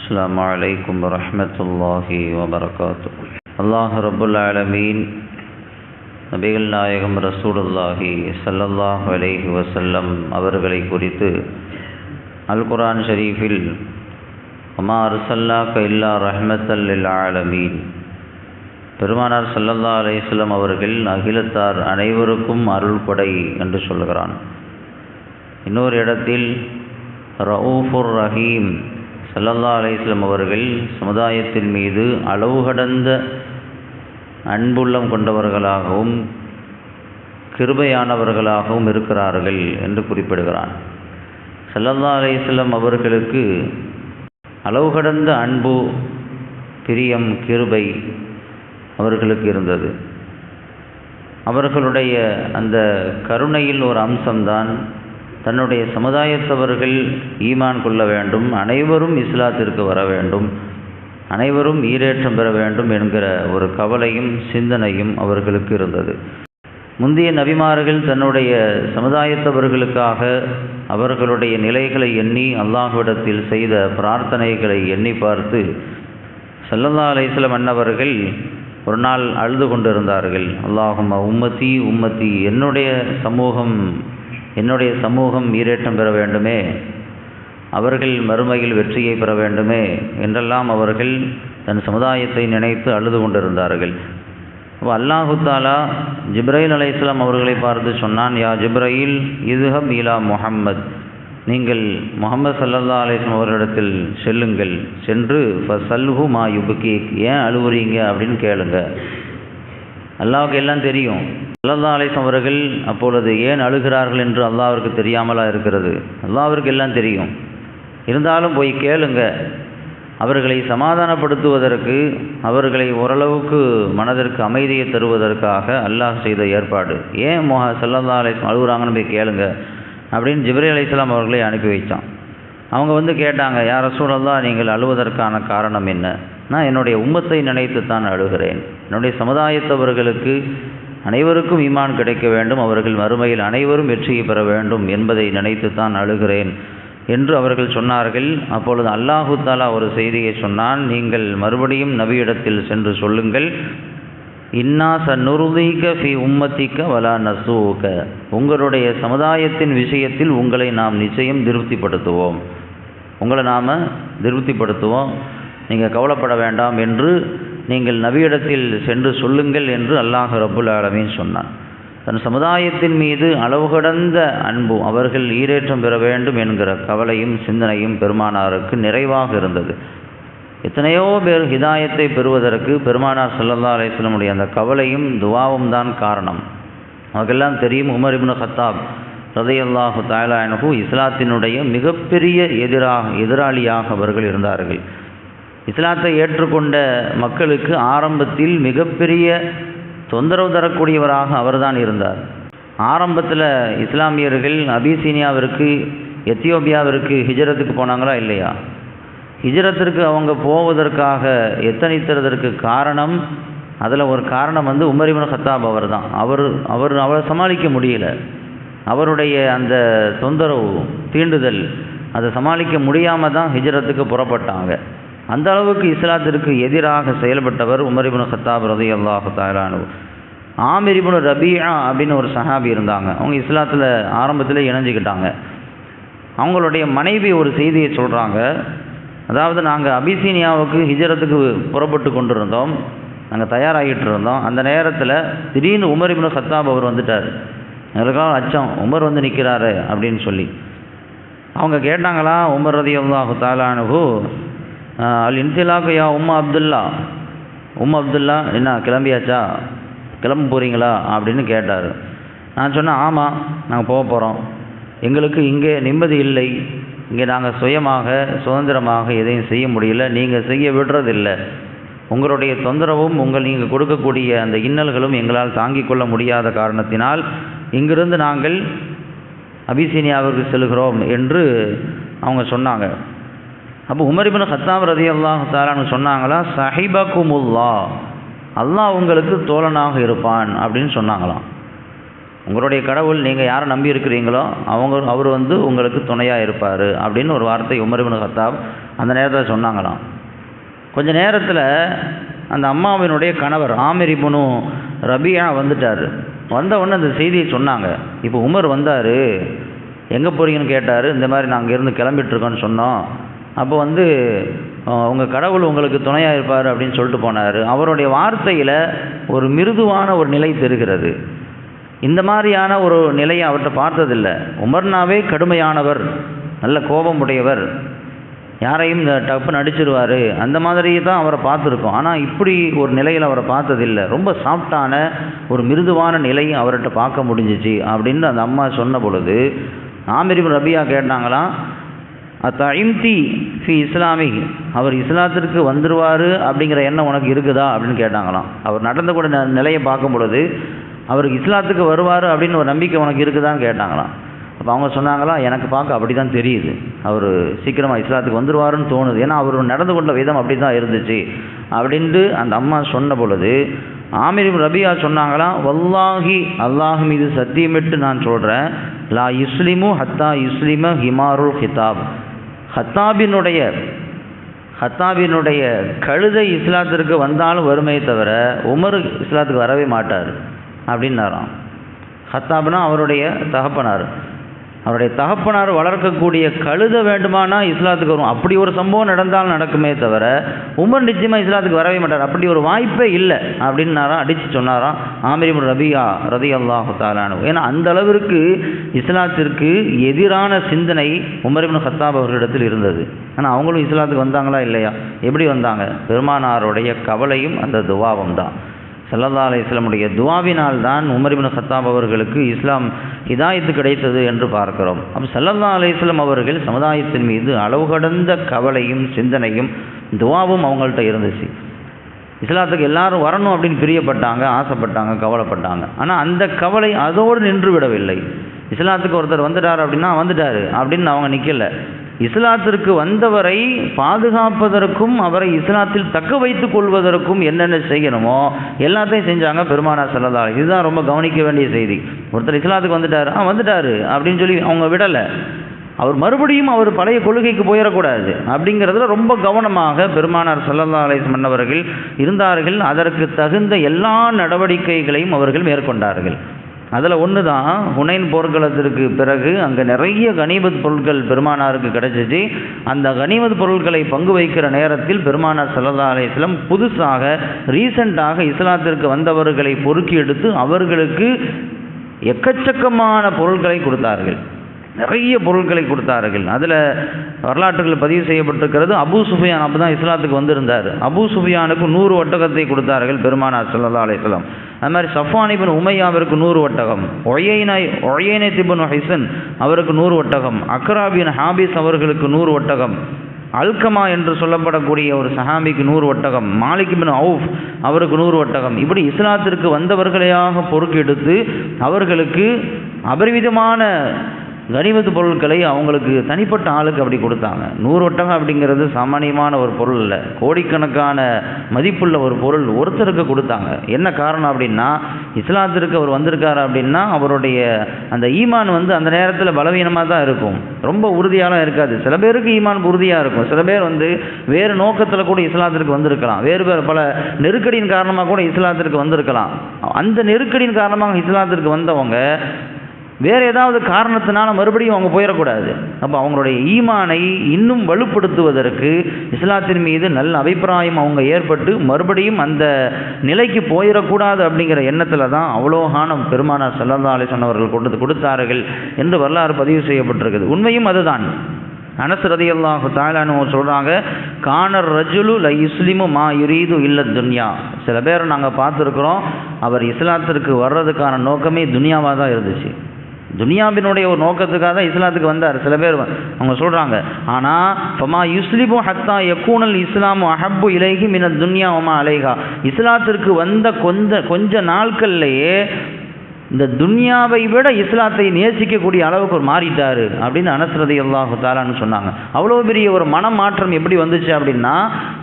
السلام عليكم ورحمة الله وبركاته அல்லாஹ் ரபுல் ஆலமீன் நபிகள் நாயகம் ரசூலுல்லாஹி ஸல்லல்லாஹு அலைஹி வஸல்லம் அவர்களை குறித்து அல் குர்ஆன் ஷரீஃபில் அம்மா அர்சல்லாக்க இல்லா ரஹ்மத்தல் லில் ஆலமீன் பெருமானார் ஸல்லல்லாஹு அலைஹி வஸல்லம் அவர்கள் அகிலத்தார் அனைவருக்கும் அருள்படை என்று சொல்கிறான் இன்னொரு இடத்தில் ரவுஃபுர் ரஹீம் சல்லல்லா அலைஹி அவர்கள் சமுதாயத்தின் மீது அளவு கடந்த அன்புள்ளம் கொண்டவர்களாகவும் கிருபையானவர்களாகவும் இருக்கிறார்கள் என்று குறிப்பிடுகிறான். சல்லல்லா அலைஹி அவர்களுக்கு அளவு கடந்த அன்பு பிரியம் கிருபை அவர்களுக்கு இருந்தது. அவர்களுடைய அந்த கருணையில் ஒரு அம்சம்தான் தன்னுடைய சமுதாயத்தவர்கள் ஈமான் கொள்ள வேண்டும் அனைவரும் இஸ்லாத்திற்கு வர வேண்டும் அனைவரும் ஈரேற்றம் பெற வேண்டும் என்கிற ஒரு கவலையும் சிந்தனையும் அவர்களுக்கு இருந்தது. முந்தைய நபிமார்கள் தன்னுடைய சமுதாயத்தவர்களுக்காக அவர்களுடைய நிலைகளை எண்ணி அல்லாஹ்விடத்தில் செய்த பிரார்த்தனைகளை எண்ணி பார்த்து சல்லல்லா அலிஸ்லம் அன்னவர்கள் ஒரு நாள் அழுது கொண்டிருந்தார்கள். அல்லாஹும் உம்மத்தி உம்மத்தி என்னுடைய சமூகம் என்னுடைய சமூகம் ஈரேற்றம் பெற வேண்டுமே அவர்கள் மறுமையில் வெற்றியை பெற வேண்டுமே என்றெல்லாம் அவர்கள் தன் சமுதாயத்தை நினைத்து அழுது கொண்டிருந்தார்கள். அப்போ அல்லாஹு தாலா அலை இஸ்லாம் அவர்களை பார்த்து சொன்னான் யா ஜிப்ரையில் இதுஹப் இலா முஹம்மத். நீங்கள் முகமது சல்லல்லா அலிஸ்லாம் அவர்களிடத்தில் செல்லுங்கள் சென்று ஃபசல்ஹு மா யுபுக்கி ஏன் அழுவுறீங்க? அப்படின்னு கேளுங்கள் அல்லாவுக்கு எல்லாம் தெரியும். சல்லல்லா அலிஸ்லாம் அவர்கள் அப்பொழுது ஏன் அழுகிறார்கள் என்று அல்லாவிற்கு தெரியாமலா இருக்கிறது? அல்லாவிற்கு எல்லாம் தெரியும். இருந்தாலும் போய் கேளுங்க. அவர்களை சமாதானப்படுத்துவதற்கு அவர்களை ஓரளவுக்கு மனதிற்கு அமைதியை தருவதற்காக அல்லாஹ் செய்த ஏற்பாடு. ஏன் மொஹ சல்லா அலிஸ்லாம் அழுகுறாங்கன்னு போய் கேளுங்க. அப்படின்னு ஜிப்ரி அலிஸ்லாம் அவர்களை அனுப்பி வைத்தான் அவங்க வந்து கேட்டாங்க யார சூழல்லா நீங்கள் அழுவதற்கான காரணம் என்ன? நான் என்னுடைய உம்மத்தை நினைத்து தான் அழுகிறேன். என்னுடைய சமுதாயத்தவர்களுக்கு அனைவருக்கும் ஈமான் கிடைக்க வேண்டும் அவர்கள் மறுமையில் அனைவரும் வெற்றியை பெற வேண்டும் என்பதை நினைத்து தான் அழுகிறேன் என்று அவர்கள் சொன்னார்கள். அப்பொழுது அல்லாஹு தாலா ஒரு செய்தியை சொன்னான் நீங்கள் மறுபடியும் நபியிடத்தில் சென்று சொல்லுங்கள் இன்னா சன்னுருதிக ஃபி உம்மத்திக்க வலா நசூக. உங்களுடைய சமுதாயத்தின் விஷயத்தில் உங்களை நாம் நிச்சயம் திருப்திப்படுத்துவோம். உங்களை நாம் திருப்திப்படுத்துவோம் நீங்கள் கவலைப்பட வேண்டாம் என்று நீங்கள் நபியிடத்தில் சென்று சொல்லுங்கள் என்று அல்லாஹ் ரபுல் ஆலமீன் சொன்னான். தன் சமுதாயத்தின் மீது அளவு கடந்த அன்பும் அவர்கள் ஈரேற்றம் பெற வேண்டும் என்கிற கவலையும் சிந்தனையும் பெருமானாருக்கு நிறைவாக இருந்தது. எத்தனையோ பேர் ஹிதாயத்தை பெறுவதற்கு பெருமானார் சல்லல்லா அலிஸ்லமுடைய அந்த கவலையும் துவாவும் தான் காரணம். அவர்களெல்லாம் தெரியும் உமர் இப்னு ஹத்தாப் ரதையல்லாஹு தாயலாயனகு இஸ்லாத்தினுடைய மிகப்பெரிய எதிராக எதிராளியாக அவர்கள் இருந்தார்கள். இஸ்லாத்தை ஏற்றுக்கொண்ட மக்களுக்கு ஆரம்பத்தில் மிகப்பெரிய தொந்தரவு தரக்கூடியவராக அவர்தான் இருந்தார். ஆரம்பத்தில் இஸ்லாமியர்கள் அபிசீனியாவிற்கு எத்தியோப்பியாவிற்கு ஹிஜரத்துக்கு போனாங்களா இல்லையா? ஹிஜரத்திற்கு அவங்க போவதற்காக எத்தனைத்துறதற்கு காரணம் அதில் ஒரு காரணம் வந்து உமரிமன் ஹத்தாப் அவர் தான் அவர் அவர் அவரை சமாளிக்க முடியல. அவருடைய அந்த தொந்தரவு தீண்டுதல் அதை சமாளிக்க முடியாமல் தான் ஹிஜரத்துக்கு புறப்பட்டாங்க. அந்த அளவுக்கு இஸ்லாத்திற்கு எதிராக செயல்பட்டவர் உமரிபுன் ஹத்தாப் ரதி அல்லாஹு தாலானு ஆமிரிபுன் ரபியா அப்படின்னு ஒரு சஹாபி இருந்தாங்க. அவங்க இஸ்லாத்தில் ஆரம்பத்தில் இணைஞ்சிக்கிட்டாங்க. அவங்களுடைய மனைவி ஒரு செய்தியை சொல்கிறாங்க அதாவது நாங்கள் அபிசீனியாவுக்கு ஹிஜரத்துக்கு புறப்பட்டு கொண்டு இருந்தோம் நாங்கள் தயாராகிட்டு இருந்தோம். அந்த நேரத்தில் திடீர்னு உமரிபுன் ஹத்தாப் அவர் வந்துட்டார். எங்களுக்காக அச்சம் உமர் வந்து நிற்கிறாரு அப்படின்னு சொல்லி. அவங்க கேட்டாங்களா உமர் ரதி அல்லாஹு தாலானுகு அல் இன்சிலாக்கு யா உம்மா அப்துல்லா. உம் அப்துல்லா என்ன கிளம்பியாச்சா? கிளம்ப போகிறீங்களா அப்படின்னு கேட்டார். நான் சொன்னேன் ஆமாம் நாங்கள் போக போகிறோம் எங்களுக்கு இங்கே நிம்மதி இல்லை. இங்கே நாங்கள் சுயமாக சுதந்திரமாக எதையும் செய்ய முடியல. நீங்கள் செய்ய விடுறதில்லை. உங்களுடைய தொந்தரவும் உங்கள் நீங்கள் கொடுக்கக்கூடிய அந்த இன்னல்களும் எங்களால் தாங்கிக் கொள்ள முடியாத காரணத்தினால் இங்கிருந்து நாங்கள் அபிசீனியாவுக்கு செல்கிறோம் என்று அவங்க சொன்னாங்க. அப்போ உமரிபின் ஹத்தாப் ரதி அல்லாஹ் தாலான்னு சொன்னாங்களா சஹிபகுமுல்லா அல்லாஹ் உங்களுக்கு தோழனாக இருப்பான் அப்படின்னு சொன்னாங்களாம். உங்களுடைய கடவுள் நீங்கள் யாரை நம்பி இருக்கிறீங்களோ அவங்க அவர் வந்து உங்களுக்கு துணையாக இருப்பார் அப்படின்னு ஒரு வார்த்தை உமரிபின் ஹத்தாப் கத்தாப் அந்த நேரத்தில் சொன்னாங்களாம். கொஞ்ச நேரத்தில் அந்த அம்மாவினுடைய கணவர் ஆமிரிபுனு ரபியா வந்துட்டார். வந்த உடனே அந்த செய்தியை சொன்னாங்க. இப்போ உமர் வந்தார். எங்கே போகிறீங்கன்னு கேட்டார். இந்த மாதிரி நாங்கள் இருந்து கிளம்பிட்டுருக்கோன்னு சொன்னோம். அப்போ வந்து உங்கள் கடவுள் உங்களுக்கு துணையாக இருப்பார் அப்படின்னு சொல்லிட்டு போனார். அவருடைய வார்த்தையில் ஒரு மிருதுவான ஒரு நிலை தெரிகிறது. இந்த மாதிரியான ஒரு நிலையை அவர்கிட்ட பார்த்ததில்லை. உமர்னாவே கடுமையானவர் நல்ல கோபம் உடையவர் யாரையும் இந்த டப்புன்னு அடிச்சிருவார். அந்த மாதிரி தான் அவரை பார்த்துருக்கோம். ஆனால் இப்படி ஒரு நிலையில் அவரை பார்த்ததில்லை. ரொம்ப சாஃப்டான ஒரு மிருதுவான நிலையும் அவர்கிட்ட பார்க்க முடிஞ்சிச்சு அப்படின்னு அந்த அம்மா சொன்ன பொழுது ஆமிரிம் ரபியா கேட்டாங்களாம் அத்தஇம்தி ஃபி இஸ்லாமி அவர் இஸ்லாத்திற்கு வந்துடுவார் அப்படிங்கிற எண்ணம் உனக்கு இருக்குதா? அப்படின்னு கேட்டாங்களாம். அவர் நடந்த கூட ந- நிலையை பார்க்கும் பொழுது அவருக்கு இஸ்லாத்துக்கு வருவார் அப்படின்னு ஒரு நம்பிக்கை உனக்கு இருக்குதான்னு கேட்டாங்களாம். அப்போ அவங்க சொன்னாங்களா எனக்கு பார்க்க அப்படி தான் தெரியுது. அவர் சீக்கிரமாக இஸ்லாத்துக்கு வந்துடுவாருன்னு தோணுது. ஏன்னா அவர் நடந்து கொண்ட விதம் அப்படி தான் இருந்துச்சு. அப்படின்ட்டு அந்த அம்மா சொன்ன பொழுது ஆமிர் ரபியா சொன்னாங்களாம் வல்லாஹி அல்லாஹ் மீது சத்தியமிட்டு நான் சொல்கிறேன் லா இஸ்லிமு ஹத்தா இஸ்லிம ஹிமாருல் ஹிதாப். ஹத்தாபினுடைய ஹத்தாபினுடைய கழுதை இஸ்லாத்திற்கு வந்தாலும் வறுமையை தவிர உமர் இஸ்லாத்துக்கு வரவே மாட்டார். அப்படின்னாராம். ஹத்தாப்னா அவருடைய தகப்பனார். அவருடைய தகப்பனார் வளர்க்கக்கூடிய கழுத வேண்டுமானா இஸ்லாத்துக்கு வரும். அப்படி ஒரு சம்பவம் நடந்தால் நடக்குமே தவிர உமர் நிச்சயமாக இஸ்லாத்துக்கு வரவே மாட்டார். அப்படி ஒரு வாய்ப்பே இல்லை அப்படின்னாராம் அடித்து சொன்னாராம் ஆமிரிம் ரபியா ரதி அல்லாஹு தாலானு ஏன்னா அந்த அளவிற்கு இஸ்லாத்திற்கு எதிரான சிந்தனை உமரிபின் ஹத்தாப் அவர்களிடத்தில் இருந்தது. ஆனால் அவங்களும் இஸ்லாத்துக்கு வந்தாங்களா இல்லையா? எப்படி வந்தாங்க? பெருமானாருடைய கவலையும் அந்த துவாவும் தான். சல்லல்லா அலிஸ்லமுடைய துவாவினால் தான் உமரிபின் சத்தாப் அவர்களுக்கு இஸ்லாம் ஹிதாயத்து கிடைத்தது என்று பார்க்கிறோம். அப்போ சல்லல்லா அலிஸ்லம் அவர்கள் சமுதாயத்தின் மீது அளவு கடந்த கவலையும் சிந்தனையும் துவாவும் அவங்கள்ட்ட இருந்துச்சு. இஸ்லாத்துக்கு எல்லாரும் வரணும் அப்படின்னு பிரியப்பட்டாங்க ஆசைப்பட்டாங்க கவலைப்பட்டாங்க. ஆனால் அந்த கவலை அதோடு நின்று விடவில்லை. இஸ்லாத்துக்கு ஒருத்தர் வந்துட்டார் அப்படின்னா வந்துட்டார் அப்படின்னு அவங்க நிற்கலை இஸ்லாத்திற்கு வந்தவரை பாதுகாப்பதற்கும் அவரை இஸ்லாத்தில் தக்க வைத்துக் கொள்வதற்கும் என்னென்ன செய்யணுமோ எல்லாத்தையும் செஞ்சாங்க பெருமானார் செல்லதா இதுதான் ரொம்ப கவனிக்க வேண்டிய செய்தி. ஒருத்தர் இஸ்லாத்துக்கு வந்துட்டார் ஆ வந்துட்டாரு அப்படின்னு சொல்லி அவங்க விடலை. அவர் மறுபடியும் அவர் பழைய கொள்கைக்கு போயிடக்கூடாது அப்படிங்கிறதுல ரொம்ப கவனமாக பெருமானார் சல்லல்லா அலிஸ் மன்னவர்கள் இருந்தார்கள். அதற்கு தகுந்த எல்லா நடவடிக்கைகளையும் அவர்கள் மேற்கொண்டார்கள். அதில் ஒன்று தான் ஹுனைன் போர்க்களத்திற்கு பிறகு அங்கே நிறைய கனிமத் பொருட்கள் பெருமானாருக்கு கிடைச்சிச்சு. அந்த கனிமத் பொருட்களை பங்கு வைக்கிற நேரத்தில் பெருமானார் சல்லா அலையம் புதுசாக ரீசண்டாக இஸ்லாத்திற்கு வந்தவர்களை பொறுக்கி எடுத்து அவர்களுக்கு எக்கச்சக்கமான பொருட்களை கொடுத்தார்கள். நிறைய பொருட்களை கொடுத்தார்கள். அதில் வரலாற்றுகள் பதிவு செய்யப்பட்டிருக்கிறது. அபு சுஃபியான் அப்போ தான் இஸ்லாத்துக்கு வந்திருந்தார். அபு சுஃபியானுக்கு நூறு ஒட்டகத்தை கொடுத்தார்கள் பெருமானார் சல்லா அலிஸ்லாம் அது மாதிரி சஃபானிபின் உமையாவிற்கு நூறு ஒட்டகம். ஒயைனை ஒயைனை திபன் ஹைசன் அவருக்கு நூறு ஒட்டகம். அக்ராபின் ஹாபிஸ் அவர்களுக்கு நூறு ஒட்டகம். அல்கமா என்று சொல்லப்படக்கூடிய ஒரு சஹாபிக்கு நூறு ஒட்டகம். மாலிக் பின் அவுஃப் அவருக்கு நூறு ஒட்டகம். இப்படி இஸ்லாத்திற்கு வந்தவர்களையாக பொறுக்கெடுத்து அவர்களுக்கு அபரிவிதமான கனிமத்து பொருட்களை அவங்களுக்கு தனிப்பட்ட ஆளுக்கு அப்படி கொடுத்தாங்க. நூறு ஒட்டகம் அப்படிங்கிறது சாமானியமான ஒரு பொருள் இல்லை. கோடிக்கணக்கான மதிப்புள்ள ஒரு பொருள் ஒருத்தருக்கு கொடுத்தாங்க. என்ன காரணம் அப்படின்னா இஸ்லாத்திற்கு அவர் வந்திருக்காரு அப்படின்னா அவருடைய அந்த ஈமான் வந்து அந்த நேரத்தில் பலவீனமாக தான் இருக்கும். ரொம்ப உறுதியாலாம் இருக்காது. சில பேருக்கு ஈமான் உறுதியாக இருக்கும். சில பேர் வந்து வேறு நோக்கத்தில் கூட இஸ்லாத்திற்கு வந்திருக்கலாம். வேறு வேறு பல நெருக்கடியின் காரணமாக கூட இஸ்லாத்திற்கு வந்திருக்கலாம். அந்த நெருக்கடியின் காரணமாக இஸ்லாத்திற்கு வந்தவங்க வேறு ஏதாவது காரணத்தினால மறுபடியும் அவங்க போயிடக்கூடாது. அப்போ அவங்களுடைய ஈமானை இன்னும் வலுப்படுத்துவதற்கு இஸ்லாத்தின் மீது நல்ல அபிப்பிராயம் அவங்க ஏற்பட்டு மறுபடியும் அந்த நிலைக்கு போயிடக்கூடாது அப்படிங்கிற எண்ணத்தில் தான் அவ்வளோகான பெருமானார் சல்லல்லா அலிசன் கொண்டு கொடுத்தார்கள் என்று வரலாறு பதிவு செய்யப்பட்டிருக்குது. உண்மையும் அதுதான். அனஸ் ரதியல்லாஹு தாலானு சொல்கிறாங்க கானர் ரஜுலு ல இஸ்லிமு மா யுரீது இல்ல துன்யா. சில பேர் நாங்கள் பார்த்துருக்குறோம் அவர் இஸ்லாத்திற்கு வர்றதுக்கான நோக்கமே துனியாவாக தான் இருந்துச்சு. துனியாவினுடைய ஒரு நோக்கத்துக்காக தான் இஸ்லாத்துக்கு வந்தார். சில பேர் அவங்க சொல்கிறாங்க ஆனால் ஃபமா யுஸ்லிபு ஹத்தா எக்கூனல் இஸ்லாமு அஹப்பு இலைகி மின துன்யா ஒமா அலைகா இஸ்லாத்திற்கு வந்த கொஞ்ச கொஞ்ச நாட்கள்லேயே இந்த துன்யாவை விட இஸ்லாத்தை நேசிக்கக்கூடிய அளவுக்கு ஒரு மாறிட்டாரு அப்படின்னு அனஸ்ரதி அல்லாஹு தாலான்னு சொன்னாங்க. அவ்வளோ பெரிய ஒரு மனமாற்றம் எப்படி வந்துச்சு அப்படின்னா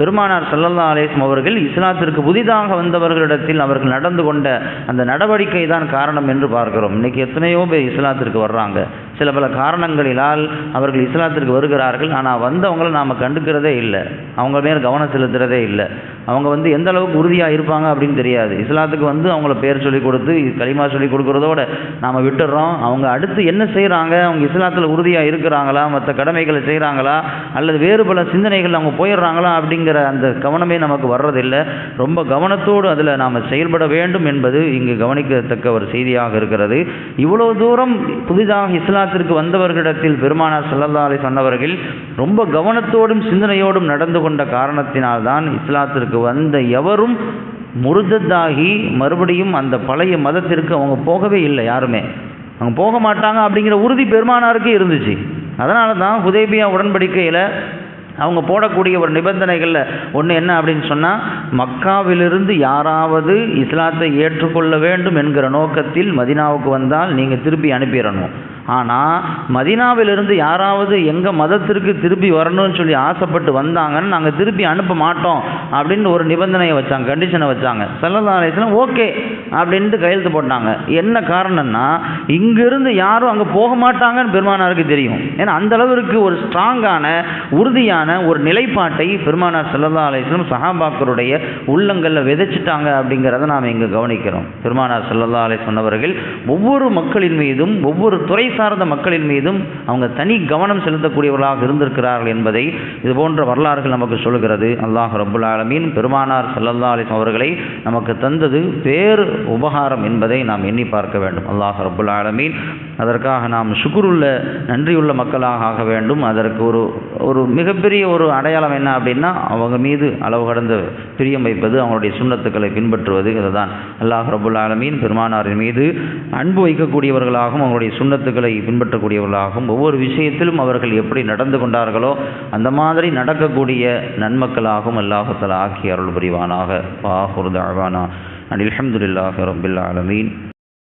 பெருமானார் சல்லல்லா அலைஹி அவர்கள் இஸ்லாத்திற்கு புதிதாக வந்தவர்களிடத்தில் அவர்கள் நடந்து கொண்ட அந்த நடவடிக்கை தான் காரணம் என்று பார்க்கிறோம். இன்னைக்கு எத்தனையோ பேர் இஸ்லாத்திற்கு வர்றாங்க. சில பல காரணங்களினால் அவர்கள் இஸ்லாத்திற்கு வருகிறார்கள். ஆனால் வந்தவங்களை நாம் கண்டுக்கிறதே இல்லை. அவங்க மேல் கவனம் செலுத்துகிறதே இல்லை. அவங்க வந்து எந்த அளவுக்கு உறுதியாக இருப்பாங்க அப்படின்னு தெரியாது. இஸ்லாத்துக்கு வந்து அவங்கள பேர் சொல்லி கொடுத்து களிமா சொல்லி கொடுக்குறதோட நாம் விட்டுடுறோம் அவங்க அடுத்து என்ன செய்கிறாங்க அவங்க இஸ்லாத்தில் உறுதியாக இருக்கிறாங்களா? மற்ற கடமைகளை செய்கிறாங்களா அல்லது வேறு பல சிந்தனைகள் அவங்க போயிடுறாங்களா? அப்படிங்கிற அந்த கவனமே நமக்கு வர்றதில்லை. ரொம்ப கவனத்தோடு அதில் நாம் செயல்பட வேண்டும் என்பது இங்கு கவனிக்கத்தக்க ஒரு செய்தியாக இருக்கிறது. இவ்வளோ தூரம் புதிதாக இஸ்லாத்திற்கு வந்தவர்களிடத்தில் பெருமானார் ஸல்லல்லாஹு அலைஹி சொன்னவர்கள் ரொம்ப கவனத்தோடும் சிந்தனையோடும் நடந்து கொண்ட காரணத்தினால்தான் இஸ்லாத்திற்கு வந்த எவரும் முருதத்தாகி மறுபடியும் அந்த பழைய மதத்திற்கு அவங்க போகவே இல்லை யாருமே. அவங்க போக மாட்டாங்க அப்படிங்கிற உறுதி பெருமானாருக்கு இருந்துச்சு. அதனால தான் ஹுதைபியா உடன்படிக்கையில் அவங்க போடக்கூடிய ஒரு நிபந்தனைகளில் ஒன்று என்ன அப்படின்னு சொன்னால் மக்காவிலிருந்து யாராவது இஸ்லாத்தை ஏற்றுக்கொள்ள வேண்டும் என்கிற நோக்கத்தில் மதினாவுக்கு வந்தால் நீங்கள் திருப்பி அனுப்பிடணும். ஆனால் மதினாவிலிருந்து யாராவது எங்கள் மதத்திற்கு திருப்பி வரணும்னு சொல்லி ஆசைப்பட்டு வந்தாங்கன்னு நாங்கள் திருப்பி அனுப்ப மாட்டோம். அப்படின்னு ஒரு நிபந்தனையை வச்சாங்க கண்டிஷனை வச்சாங்க. சல்லல்லா அலிஸ்லாம் ஓகே அப்படின்ட்டு கையெழுத்து போட்டாங்க. என்ன காரணம்னா இங்கிருந்து யாரும் அங்கே போக மாட்டாங்கன்னு பெருமானாருக்கு தெரியும். ஏன்னா அந்த அளவிற்கு ஒரு ஸ்ட்ராங்கான உறுதியான ஒரு நிலைப்பாட்டை பெருமானார் சல்லல்லா அலிஸ்லாம் சஹாபாக்கருடைய உள்ளங்களில் விதைச்சிட்டாங்க அப்படிங்கிறத நாம் இங்கே கவனிக்கிறோம். பெருமானார் சல்லல்லா சொன்னவர்கள் ஒவ்வொரு மக்களின் மீதும் ஒவ்வொரு துறை சார்ந்த மக்களின் மீதும் அவங்க தனி கவனம் செலுத்தக்கூடியவர்களாக இருந்திருக்கிறார்கள் என்பதை இது போன்ற வரலாறுகள் நமக்கு சொல்கிறது அல்லாஹ் ரபுல்லா ஆலமீன் பெருமானார் சல்லல்லா அலிஸ்லாம் அவர்களை நமக்கு தந்தது பேர் உபகாரம் என்பதை நாம் எண்ணி பார்க்க வேண்டும். அல்லாஹ் ரபுல் ஆலமீன். அதற்காக நாம் சுக்குருள்ள நன்றியுள்ள மக்களாக ஆக வேண்டும். அதற்கு ஒரு ஒரு மிகப்பெரிய ஒரு அடையாளம் என்ன அப்படின்னா அவங்க மீது அளவு கடந்த பிரியம் வைப்பது அவங்களுடைய சுண்ணத்துக்களை பின்பற்றுவது இதுதான் அல்லாஹ் ரபுல் ஆலமீன் பெருமானாரின் மீது அன்பு வைக்கக்கூடியவர்களாகவும் அவங்களுடைய சுண்ணத்துக்களை பின்பற்றக்கூடியவர்களாகவும் ஒவ்வொரு விஷயத்திலும் அவர்கள் எப்படி நடந்து கொண்டார்களோ அந்த மாதிரி நடக்கக்கூடிய நன்மக்களாகவும் அல்லாஹத்தில் ஆக்கி அருள் புரிவானாக பாஹுர் தாழ்வானா அண்ட் அல்ஹம்துலில்லாஹி ரபில் ஆலமீன்.